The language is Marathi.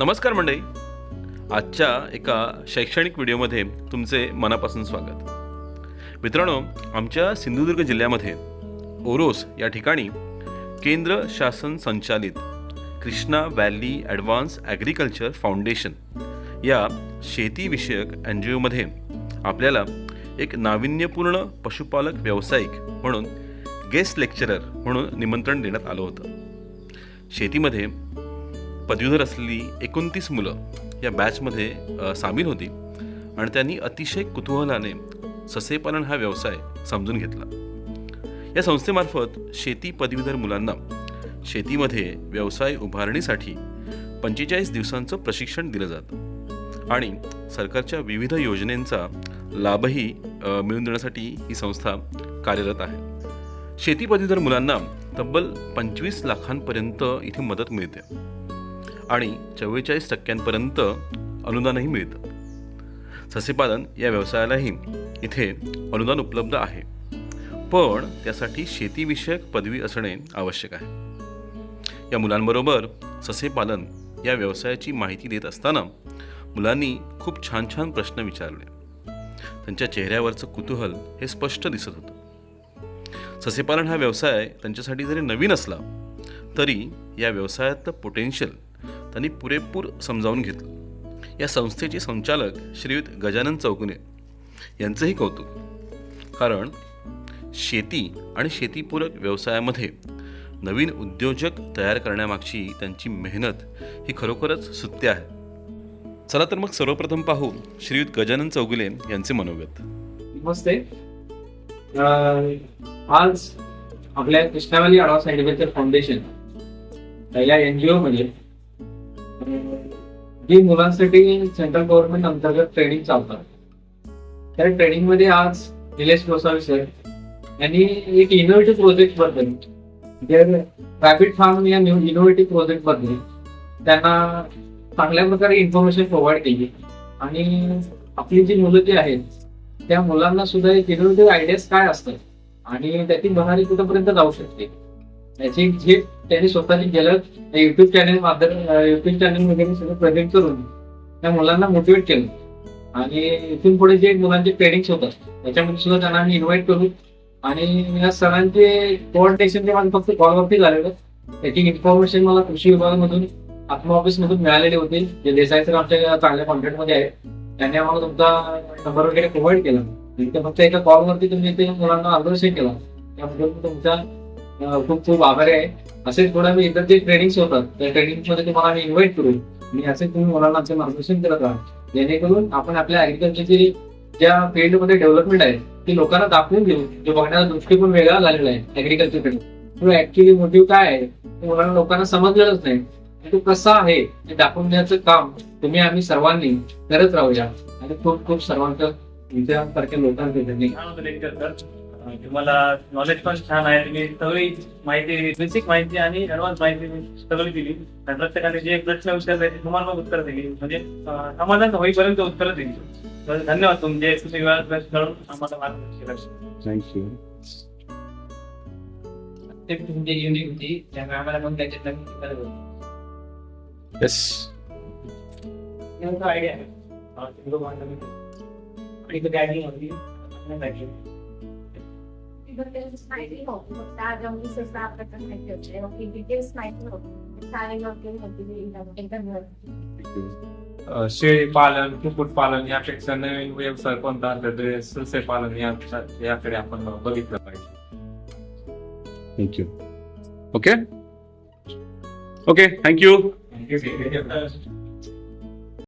नमस्कार मंडळी. आजच्या एका शैक्षणिक व्हिडिओमध्ये तुमचे मनापासून स्वागत. मित्रांनो आमच्या सिंधुदुर्ग जिल्ह्यामध्ये ओरोस या ठिकाणी केंद्र शासन संचालित Krishna valley advance agriculture foundation या शेतीविषयक एन जी ओमध्ये आपल्याला एक नाविन्यपूर्ण पशुपालक व्यावसायिक म्हणून गेस्ट लेक्चरर म्हणून निमंत्रण देण्यात आलं होतं. शेतीमध्ये पदवीधर असलेली एकोणतीस मुलं या बॅचमध्ये सामील होती आणि त्यांनी अतिशय कुतूहलाने ससेपालन हा व्यवसाय समजून घेतला. या संस्थेमार्फत शेती पदवीधर मुलांना शेतीमध्ये व्यवसाय उभारणीसाठी पंचेचाळीस दिवसांचं प्रशिक्षण दिलं जातं आणि सरकारच्या विविध योजनेंचा लाभही मिळवून देण्यासाठी ही संस्था कार्यरत आहे. शेती पदवीधर मुलांना तब्बल पंचवीस लाखांपर्यंत इथे मदत मिळते. आणि चव्वेचाळीस टक्क्यांपर्यंत अनुदानही मिळतं. सस्यपालन या व्यवसायालाही इथे अनुदान उपलब्ध आहे. पण त्यासाठी शेतीविषयक पदवी असणे आवश्यक आहे. या मुलांबरोबर ससेपालन या व्यवसायाची माहिती देत असताना मुलांनी खूप छान छान प्रश्न विचारले. त्यांच्या चेहऱ्यावरचं कुतूहल हे स्पष्ट दिसत होतं. ससेपालन हा व्यवसाय त्यांच्यासाठी जरी नवीन असला तरी या व्यवसायातलं पोटेन्शियल त्यांनी पुरेपूर समजावून घेतलं. या संस्थेचे संचालक श्रीयुत गजानन चौगुले यांचंही कौतुक. कारण शेती आणि शेतीपूरक व्यवसायामध्ये नवीन उद्योजक तयार करण्यामागची त्यांची मेहनत ही खरोखरच सुत्य आहे. चला तर मग सर्वप्रथम पाहू श्रीयुत गजानन चौगुले यांचे मनोगत. नमस्ते. आज आपल्या कृष्णावली आढावा ॲग्रिकल्चर फाउंडेशन पहिल्या एन जी ओ म्हणजे जी मुलांसाठी सेंट्रल गव्हर्नमेंट अंतर्गत ट्रेनिंग चालतात. त्या ट्रेनिंगमध्ये आज निलेश गोसावी सर यांनी एक इनोव्हेटिव्ह प्रोजेक्टबद्दल जे रॅबिट फार्म या इनोव्हेटिव्ह प्रोजेक्टबद्दल त्यांना चांगल्या प्रकारे इन्फॉर्मेशन प्रोव्हाइड केली. आणि आपली जी मुलं जी आहेत त्या मुलांना सुद्धा एक इनोव्हेटिव्ह आयडियाज काय असतात? आणि त्याची बहारी कुठंपर्यंत जाऊ शकते? याची जे त्यांनी स्वतःची केलं युट्यूब चॅनल माध्यम युट्यूब चॅनल वगैरे सगळं प्रेझेंट करून त्या मुलांना मोटिवेट केलं. आणि इथून पुढे जे मुलांचे ट्रेनिंग्स होतात त्याच्यामध्ये सुद्धा त्यांना आम्ही इन्व्हाइट करू. आणि या सरांचे कोऑर्डिनेशन जे माझं फक्त कॉलवरती झालेलं त्याची इन्फॉर्मेशन मला कृषी विभागामधून आत्मा ऑफिस मधून मिळालेली होती. जे देसाई सर आमच्या चांगल्या कॉन्टॅक्टमध्ये आहेत त्यांनी आम्हाला तुमचा नंबर वगैरे प्रोव्हाइड केला. फक्त एका कॉलवरती तुम्ही ते मुलांना मार्गदर्शन केला. त्याबद्दल तुमचा खूप खूप आभारी आहे. असे थोडा मी इतर जे ट्रेनिंग्स होतात त्या ट्रेनिंगमध्ये तुम्हाला आम्ही इन्व्हाइट करू. आणि असे तुम्ही मुलांना मार्गदर्शन करत राहा. जेणेकरून आपण आपल्या ऍग्रिकल्चरची ज्या फील्डमध्ये डेव्हलपमेंट आहे ती लोकांना दाखवून देऊ. जो बघण्याचा दृष्टिकोन वेगळा झालेला आहे ऍग्रिकल्चरकडे तो ऍक्च्युली मोटिव्ह काय आहे? ते मुलांना लोकांना समजलेलंच नाही. तो कसा आहे? ते दाखवून देण्याचं काम तुम्ही आम्ही सर्वांनी करत राहूया. आणि खूप खूप सर्वांचं विचारांसारख्या लोकांचे अं, तुम्हाला नॉलेज पण छान आहे. तुम्ही सगळी माहिती बेसिक माहिती आणि ऍडव्हान्स माहिती सगळी दिली. आणि प्रत्येकाने जे प्रश्न विचारले ते तुम्हाला उत्तर दिली. म्हणजे समाधान होईपर्यंत उत्तर दिली. तर धन्यवाद तुमचे. तुम्ही वेळात वेळ काढून आम्हाला मार्गदर्शन. ते तुमची युनिक होती. त्यामुळे आम्हाला पण त्याच्यात होतं. येस आयडिया मी- आणि तो होती. आणि gagaring. डिटेल्स माहिती नव्हती फक्त आज आम्ही सहसा प्रकार माहिती होते बाकी डिटेल्स माहिती नव्हती शाळेत वगैरे होती एकदम एकदम अ, शेळी पालन कुक्कुट पालन यापेक्षा नवीन व्यवसाय कोणता तर ते सस्य पालन या याकडे आपण बघितलं पाहिजे thank you okay okay thank you Thank you.